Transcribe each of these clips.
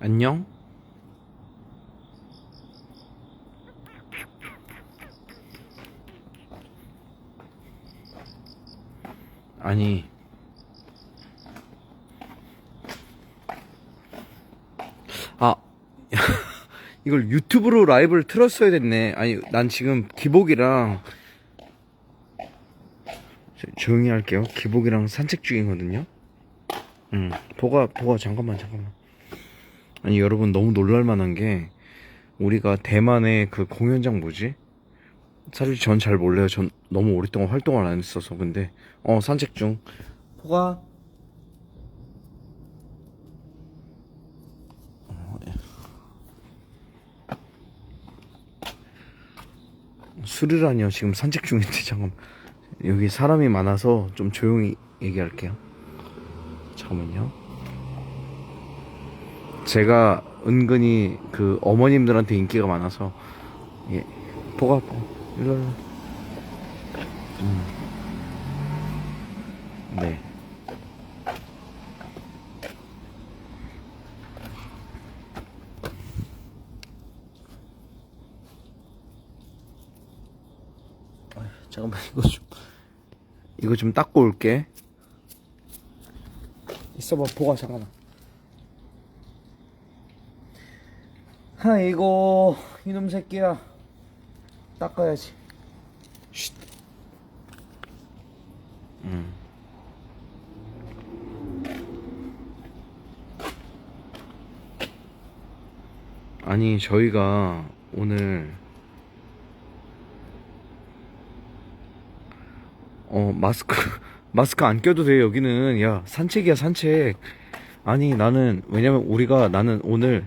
안녕? 아니. 아 이걸 유튜브로 라이브를 틀었어야 됐네. 아니 난 지금 기복이랑 조- 조용히 할게요. 기복이랑 산책 중이거든요. 응 보가 보가 잠깐만 잠깐만 아니 여러분 너무 놀랄만한 게 우리가 대만의 그 공연장 뭐지? 사실 전 잘 몰라요. 전 너무 오랫동안 활동을 안 했어서 근데 어 산책 중. 포가 어, 예. 술이라니요. 지금 산책 중인데 잠깐 여기 사람이 많아서 좀 조용히 얘기할게요. 잠깐만요. 제가 은근히 그 어머님들한테 인기가 많아서 예 보가 보 일로 일로 음. 네. 잠깐만 이거 좀. 이거 좀 닦고 올게. 있어봐 보가 잠깐만 아이고 이놈 새끼야 닦아야지 쉿. 음. 아니 저희가 오늘 어 마스크 마스크 안 껴도 돼 여기는 야 산책이야 산책 아니 나는 왜냐면 우리가 나는 오늘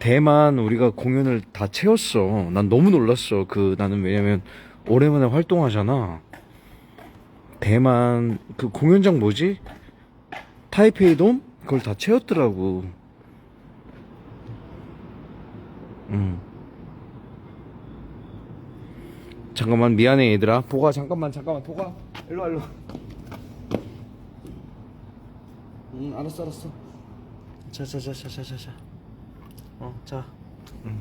대만 우리가 공연을 다 채웠어. 난 너무 놀랐어. 그 나는 왜냐면 오랜만에 활동하잖아. 대만 그 공연장 뭐지? 타이페이 돔? 그걸 다 채웠더라고. 음. 잠깐만 미안해 얘들아. 보가 잠깐만 잠깐만 보가 일로 와 일로. 와. 응 알았어 알았어. 자자자자자자자. 어, 자. 응.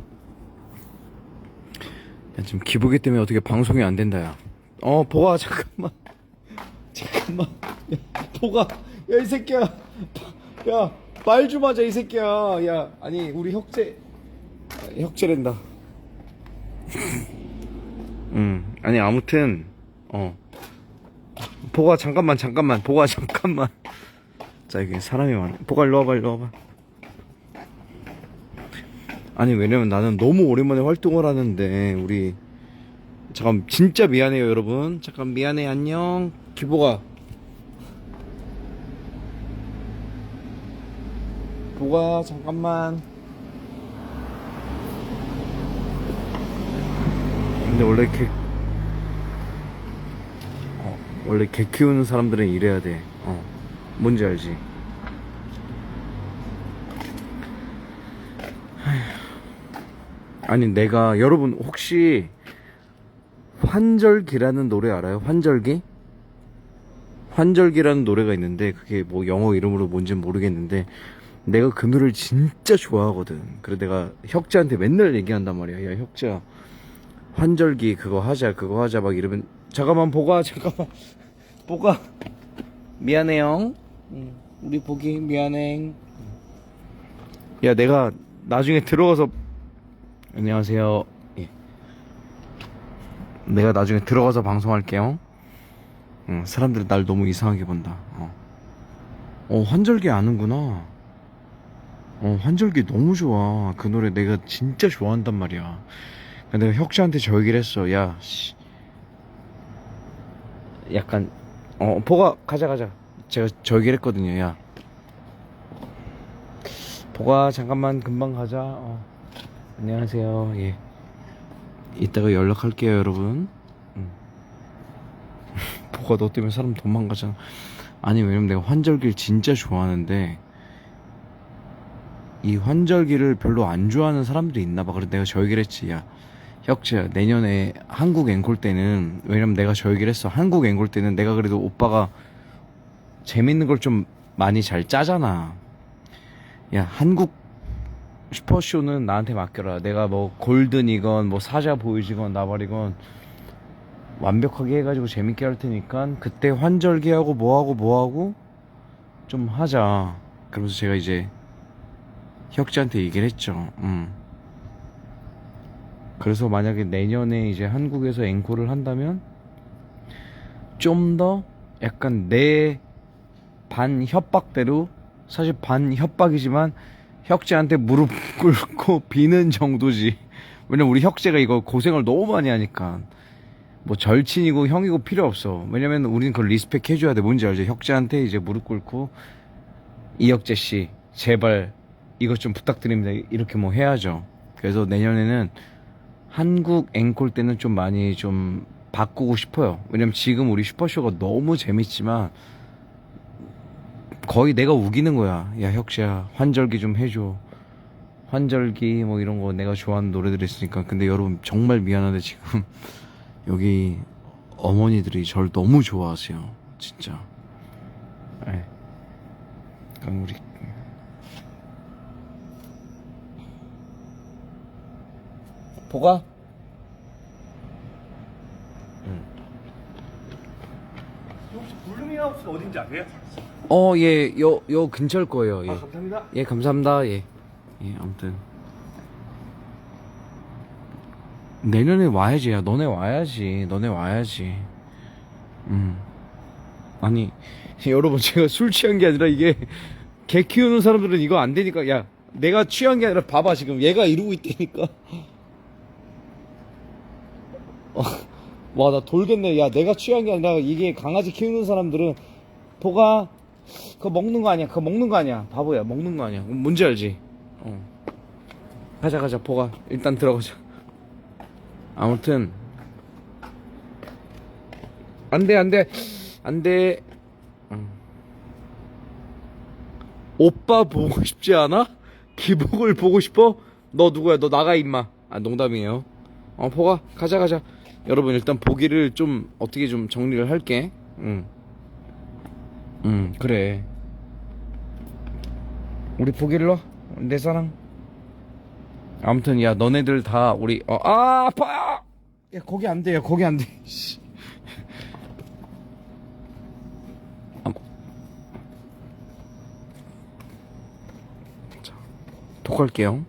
야, 지금 기보기 때문에 어떻게 방송이 안 된다, 야. 어, 보가, 잠깐만. 잠깐만. 야, 보가. 야, 이 새끼야. 야, 말 좀 하자, 이 새끼야. 야, 아니, 우리 혁재. 아, 혁재랜다. 응. 아니, 아무튼, 어. 보가, 잠깐만, 잠깐만. 보가, 잠깐만. 자, 이게 사람이 많아. 보가, 일로 와봐, 일로 와봐. 아니 왜냐면 나는 너무 오랜만에 활동을 하는데 우리 잠깐 진짜 미안해요 여러분. 잠깐 미안해 안녕. 기보가. 보가 잠깐만. 근데 원래 개 어, 원래 개 키우는 사람들은 이래야 돼. 어, 뭔지 알지 아니 내가 여러분 혹시 환절기라는 노래 알아요? 환절기? 환절기라는 노래가 있는데 그게 뭐 영어 이름으로 뭔지는 모르겠는데 내가 그 노래를 진짜 좋아하거든. 그래 내가 혁재한테 맨날 얘기한단 말이야. 야 혁재야 환절기 그거 하자 그거 하자 막 이러면 잠깐만 보가 잠깐만 보가 미안해요. 응, 우리 보기 미안해. 야 내가 나중에 들어가서 안녕하세요. 예. 내가 나중에 들어가서 방송할게요. 응, 사람들이 날 너무 이상하게 본다. 어, 어 환절기 아는구나. 어, 환절기 너무 좋아. 그 노래 내가 진짜 좋아한단 말이야. 그러니까 내가 혁씨한테 저 얘기를 했어. 야, 씨. 약간, 어, 보가, 가자, 가자. 제가 저 얘기를 했거든요. 야. 보가, 잠깐만, 금방 가자. 어. 안녕하세요. 예. 이따가 연락할게요, 여러분. 응. 보가 너 때문에 사람 도망가잖아. 아니, 왜냐면 내가 환절기를 진짜 좋아하는데, 이 환절기를 별로 안 좋아하는 사람들이 있나 봐. 그래서 내가 저 얘기를 했지. 야, 혁재, 내년에 한국 앵콜 때는, 왜냐면 내가 저 얘기를 했어. 한국 앵콜 때는 내가 그래도 오빠가 재밌는 걸 좀 많이 잘 짜잖아. 야, 한국 슈퍼쇼는 나한테 맡겨라. 내가 뭐 골든이건 뭐 사자 보이지건 나발이건 완벽하게 해가지고 재밌게 할 테니까 그때 환절기하고 뭐하고 뭐하고 좀 하자. 그러면서 제가 이제 혁지한테 얘기를 했죠. 음. 그래서 만약에 내년에 이제 한국에서 앵콜을 한다면 좀 더 약간 내 반 협박대로 사실 반 협박이지만 혁재한테 무릎 꿇고 비는 정도지. 왜냐면 우리 혁재가 이거 고생을 너무 많이 하니까 뭐 절친이고 형이고 필요 없어. 왜냐면 우리는 그걸 리스펙 해줘야 돼. 뭔지 알죠? 혁재한테 이제 무릎 꿇고 이혁재 씨 제발 이것 좀 부탁드립니다. 이렇게 뭐 해야죠. 그래서 내년에는 한국 앵콜 때는 좀 많이 좀 바꾸고 싶어요. 왜냐면 지금 우리 슈퍼쇼가 너무 재밌지만 거의 내가 우기는 거야. 야 혁씨야 환절기 좀 해줘. 환절기 뭐 이런 거 내가 좋아하는 노래들 있으니까 근데 여러분 정말 미안한데 지금 여기 어머니들이 절 너무 좋아하세요. 진짜. 네. 그럼 우리 보가 혹시 블루밍하우스 어딘지 아세요? 어, 예, 요, 요 근처일 거예요. 예. 아 감사합니다. 예, 감사합니다. 예. 예, 아무튼. 내년에 와야지. 야, 너네 와야지. 너네 와야지. 음. 아니, 여러분, 제가 술 취한 게 아니라 이게, 개 키우는 사람들은 이거 안 되니까, 야, 내가 취한 게 아니라 봐봐, 지금. 얘가 이러고 있다니까. 어, 와, 나 돌겠네. 야, 내가 취한 게 아니라 이게 강아지 키우는 사람들은, 보가, 그거 먹는 거 아니야. 그거 먹는 거 아니야. 바보야. 먹는 거 아니야. 뭔지 알지? 어. 가자, 가자. 보가. 일단 들어가자. 아무튼. 안 돼, 안 돼. 안 돼. 응. 오빠 보고 싶지 않아? 기복을 보고 싶어? 너 누구야? 너 나가, 임마. 아, 농담이에요. 어, 보가. 가자, 가자. 여러분, 일단 보기를 좀, 어떻게 좀 정리를 할게. 응. 응, 그래. 우리 보길러 내 사랑. 아무튼 야 너네들 다 우리 어, 아 아파. 야 거기 안 돼. 야 거기 안 돼. 씨. 아, 자, 독할게요.